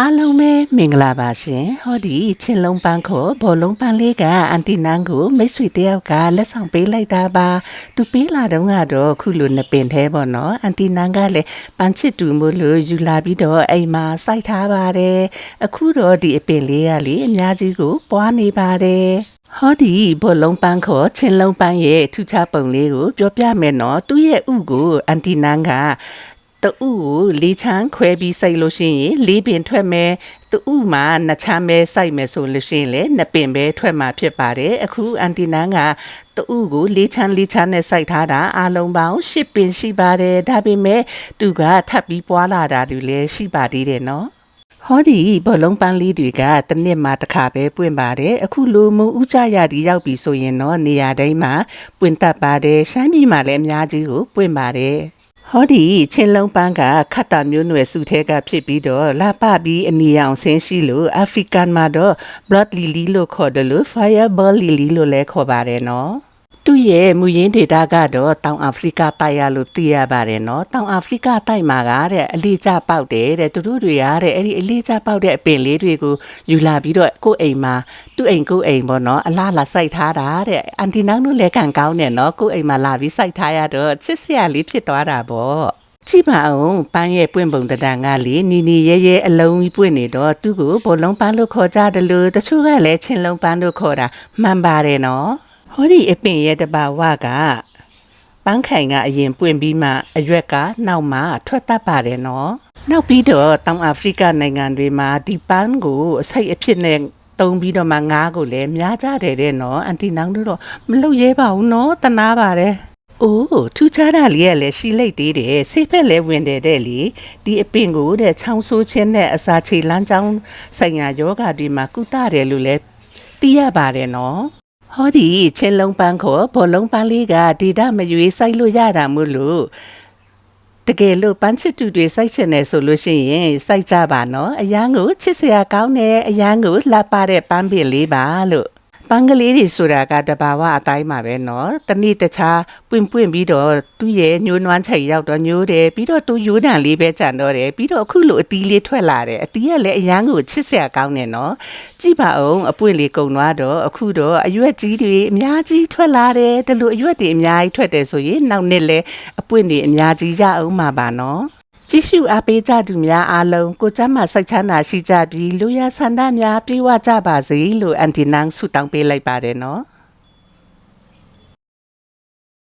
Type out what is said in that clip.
အားလုံးပဲမင်္ဂလာပါရှင်ဟောဒီချင်းလုံးပန်းခေါ်ဘောလုံးပန်းလေးကအန်တီနန်းကိုမိတ်ဆွေတယောက်ကလက်ဆောင်ပေးလိုက်တာပါသူပေးလာတော့ကတော့ခုလိုနှစ်ပင်သေးပေါ့နော်အန်တီနန်းကလည်းပန်းချစ်တူမို့လို့ယူလာပြီးတော့အိမ်မှာစိုက်ထားပါတယ်အခုတော့ဒီအပင်လေးကလေအများကြီးကိုပွားနေပါတယ်ဟောဒီဘောလုံးပန်းခေါ်ချင်းလုံးပန်းရဲ့ထူးခြားပုံလေးကိုပြောပြမယ်နော်သူ့ရဲ့ဥကိုအန်တီနန်းက တူကိုလေးချမ်းခွဲပြီးစိုက်လို့ရှိရင်လေးပင်ထွက်မယ်တူမှာနှစ်ချမ်းပဲစိုက်မယ်ဆိုလို့ရှိရင်လည်းနှစ်ပင်ပဲထွက်မှာဖြစ်ပါတယ်အခုအန်တီနန်းကတူကိုလေးချမ်းလေးချမ်းနဲ့စိုက်ထားတာအလုံးပေါင်း10ပင်ရှိပါတယ်ဒါပေမဲ့သူကထပ်ပြီးပွားလာတာတွေလည်းရှိပါသေးတယ်နော်ဟောဒီဘောလုံးပန်းလေးတွေကတစ်နှစ်မှတစ်ခါပဲပွင့်ပါတယ်အခုလိုမူဥကြရတီရောက်ပြီဆိုရင်တော့နေရာတိုင်းမှာပွင့်တတ်ပါတယ်ရှမ်းပြည်မှာလည်းအများကြီးကိုပွင့်ပါတယ် ဟောဒီချင်းလုံးပန်းကခတ်တာမျိုးနွယ်စုထဲကဖြစ်ပြီးတော့လာပပြီးအနီရောင်ဆင်းရှိလို့အာဖရိကန်မှာတော့ blood lily လို့ခေါ်တယ်လို့ fireball lily လို့လည်းခေါ်ပါတယ်နော် သူ့ရဲ့မူရင်းဒေတာကတော့တောင်အာဖရိကတိုက်ရလို့သိရပါတယ်နော်တောင်အာဖရိကတိုက်မှာကတဲ့အလေးကျပေါက်တယ်တဲ့သူတို့တွေကတဲ့အဲ့ဒီအလေးကျပေါက်တဲ့အပင်လေးတွေကိုယူလာပြီးတော့ကိုယ့်အိမ်မှာသူ့အိမ်ကိုယ့်အိမ်ပေါ့နော်အလားလာစိုက်ထားတာတဲ့အန်တီနောင်တို့လည်းကန်ကောင်းတယ်နော်ကိုယ့်အိမ်မှာလာပြီးစိုက်ထားရတော့ချစ်စရာလေးဖြစ်သွားတာပေါ့ကြည့်ပါအောင်ပန်းရဲ့ပွင့်ပုံတံကလေနီနီရဲရဲအလုံးကြီးပွင့်နေတော့သူ့ကိုဘောလုံးပန်းလို့ခေါ်ကြတယ်လို့တချို့ကလည်းချင်းလုံးပန်းလို့ခေါ်တာမှန်ပါတယ်နော် ဟောဒီအပင်ရဲ့တဘာဝကပန်းခိုင်ကအရင်ပွင့်ပြီးမှအရွက်ကနောက်မှထွက်တတ်ပါတယ်နော်နောက်ပြီးတော့တောင်အာဖရိကနိုင်ငံတွေမှာဒီပန်းကိုအစိတ်အဖြစ်နဲ့တုံးပြီးတော့မှငားကိုလည်းများကြတယ်တဲ့နော်အန်တီနောင်တို့တော့မလုပ်ရဲပါဘူးနော်တနာပါတယ်အိုးထူးခြားတာလေးကလည်းရှိလိုက်သေးတယ်စိတ်ဖက်လည်းဝင်တယ်တဲ့လေဒီအပင်ကိုတဲ့ချောင်းဆိုးခြင်းနဲ့အစာချေလမ်းကြောင်းဆိုင်ရာယောဂတွေမှာကုသတယ်လို့လည်းသိရပါတယ်နော် ဟောဒီချင်းလုံးပန်းခေါ်ဘောလုံးပန်းလေးကဒေတာမရွေးစိုက်လို့ရတာမို့လို့တကယ်လို့ပန်းချစ်တူတွေစိုက်ချင်တယ်ဆိုလို့ရှိရင်စိုက်ကြပါနော်အရန်ကိုချစ်စရာကောင်းတယ်အရန်ကိုလှပတဲ့ပန်းပင်လေးပါလို့ ပန်းကလေးတွေဆိုတာကတဘာဝအတိုင်းမှာပဲเนาะတနေ့တခြားပွင့်ပွင့်ပြီးတော့သူ့ရဲ့ညှိုးနွမ်းချိန်ရောက်တော့ညှိုးတယ်ပြီးတော့သူယူတန်လေးပဲကြံတော့တယ်ပြီးတော့အခုလိုအတီးလေးထွက်လာတယ်အတီးကလည်းအရန်ကိုချစ်စရာကောင်းတယ်เนาะကြည့်ပါအောင်အပွင့်လေးကုံသွားတော့အခုတော့အရွက်ကြီးတွေအများကြီးထွက်လာတယ်ဒါလို့အရွက်တွေအများကြီးထွက်တယ်ဆိုရင်နောက်နှစ်လဲအပွင့်တွေအများကြီးရအောင်မှာပါเนาะ ကြည့်ရှုအားပေးကြသူများအားလုံးကိုကျမ်းမာစိတ်ချမ်းသာရှိကြပြီးလူရဆန္ဒများပြေဝကြပါစေလို့အန်တီနန်းဆုတောင်းပေးလိုက်ပါတယ်နော်